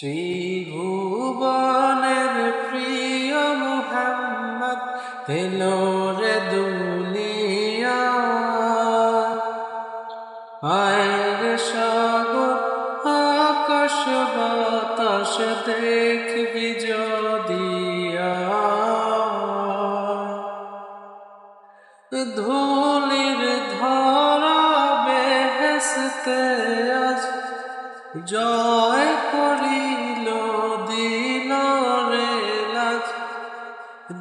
ত্রিভুবনের প্রিয় মোহাম্মদ এলো রে দুনিয়া। আয়ের সাগর, আকাশ, বাতাস দেখবি যদিয়া। ধুলির ধরা বেহেসতে জয় করিল দিল রে লাজ।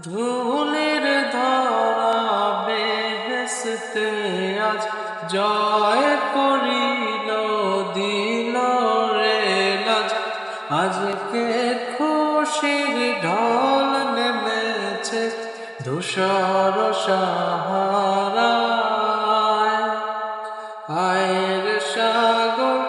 ধুলির ধরা বেহেসতে আজ। জয় করিল দিল রে লাজ। আজকে খুশির ঢল নেমেছে ধূসর সাহারায়। আয়ের সাগর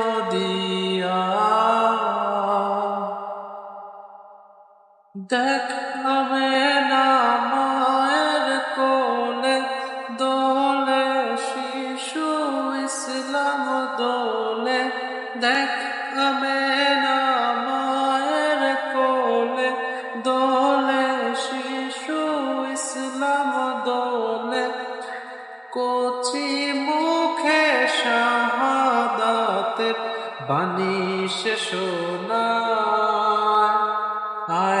দেখ নামে না মায়ের কোলে, দোলে শিশু ইসলাম দোলে। দেখ নামে না মায়ের কোলে, দোলে শিশু ইসলাম দোলে। কচি মুখে শাহাদাতের বাণী সে সাগর আকাশ